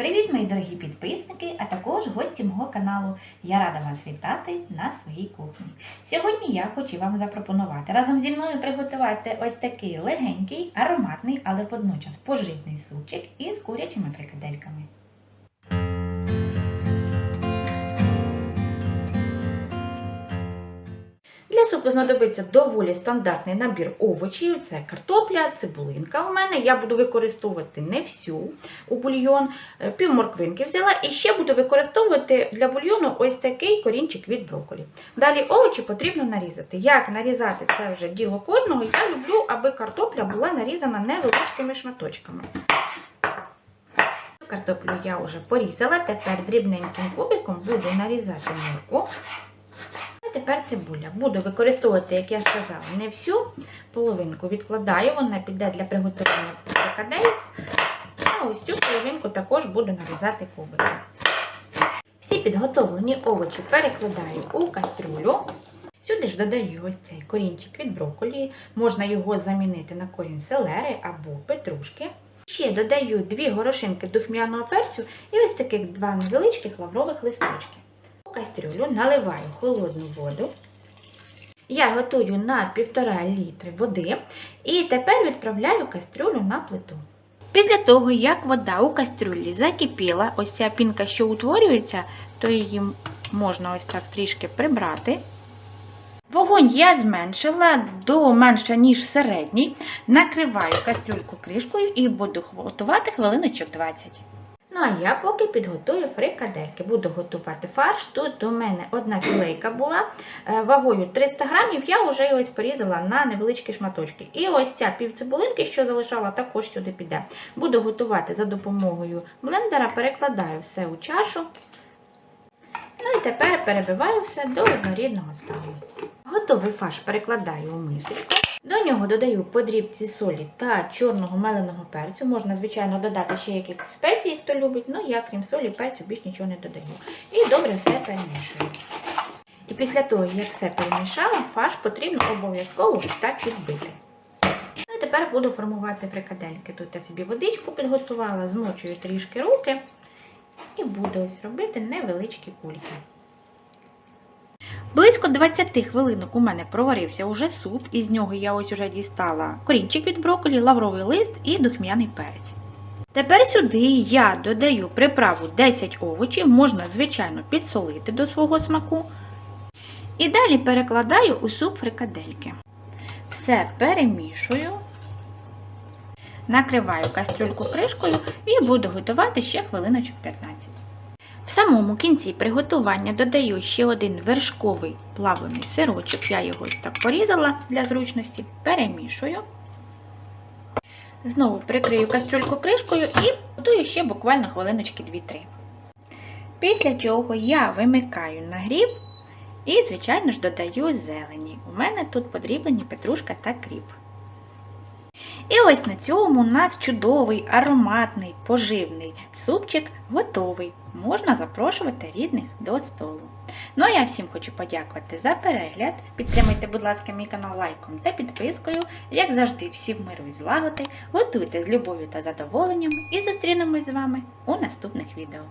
Привіт, мої дорогі підписники, а також гості мого каналу. Я рада вас вітати на своїй кухні. Сьогодні я хочу вам запропонувати разом зі мною приготувати ось такий легенький, ароматний, але водночас поживний супчик із курячими фрикадельками. Для знадобиться доволі стандартний набір овочів. Це картопля, цибулинка у мене. Я буду використовувати не всю у бульйон, е, пів морквинки взяла і ще буду використовувати для бульйону ось такий корінчик від брокколі. Далі овочі потрібно нарізати. Як нарізати це вже діло кожного. Я люблю, аби картопля була нарізана невеличкими шматочками. Картоплю я вже порізала, тепер дрібненьким кубиком буду нарізати морку. Тепер цибуля. Буду використовувати, як я сказала, не всю половинку відкладаю, вона піде для приготування фрикадель. А ось цю половинку також буду нарізати кубиком. Всі підготовлені овочі перекладаю у кастрюлю. Сюди ж додаю ось цей корінчик від брокколі. Можна його замінити на корінь селери або петрушки. Ще додаю дві горошинки духмяного перцю і ось таких два невеличких лаврових листочки. Кастрюлю наливаю холодну воду. Я готую на 1,5 літри води і тепер відправляю кастрюлю на плиту. Після того, як вода у кастрюлі закипіла, ось ця пінка, що утворюється, то її можна ось так трішки прибрати. Вогонь я зменшила до менше, ніж середній. Накриваю кастрюльку кришкою і буду готувати хвилиночок 20. Ну а я поки підготую фрикадельки. Буду готувати фарш. Тут у мене одна філейка була е, вагою 300 грамів. Я вже ось порізала на невеличкі шматочки. І ось ця півцибулинки, що залишала, також сюди піде. Буду готувати за допомогою блендера, перекладаю все у чашу. Ну і тепер перебиваю все до однорідного стану. Готовий фарш перекладаю у мисочку. До нього додаю подрібці солі та чорного меленого перцю. Можна, звичайно, додати ще якісь спеції, хто любить, але я, крім солі, перцю більш нічого не додаю. І добре все перемішую. І після того, як все перемішала, фарш потрібно обов'язково так відбити. Ну і тепер буду формувати фрикадельки. Тут я собі водичку підготувала, змочую трішки руки і буду ось робити невеличкі кульки. Близько 20 хвилинок у мене проварився уже суп, і з нього я ось уже дістала корінчик від брокколі, лавровий лист і духмяний перець. Тепер сюди я додаю приправу 10 овочів, можна, звичайно, підсолити до свого смаку. І далі перекладаю у суп фрикадельки. Все перемішую, накриваю кастрюльку кришкою і буду готувати ще хвилиночок 15. В самому кінці приготування додаю ще один вершковий плавлений сирочок. Я його так порізала для зручності, перемішую. Знову прикрию кастрюльку кришкою і готую ще буквально хвилиночки 2-3. Після чого я вимикаю нагрів і, звичайно ж, додаю зелені. У мене тут подріблені петрушка та кріп. І ось на цьому у нас чудовий, ароматний, поживний супчик готовий. Можна запрошувати рідних до столу. Ну а я всім хочу подякувати за перегляд. Підтримайте, будь ласка, мій канал лайком та підпискою. Як завжди, всім миру і злагоди. Готуйте з любов'ю та задоволенням і зустрінемось з вами у наступних відео.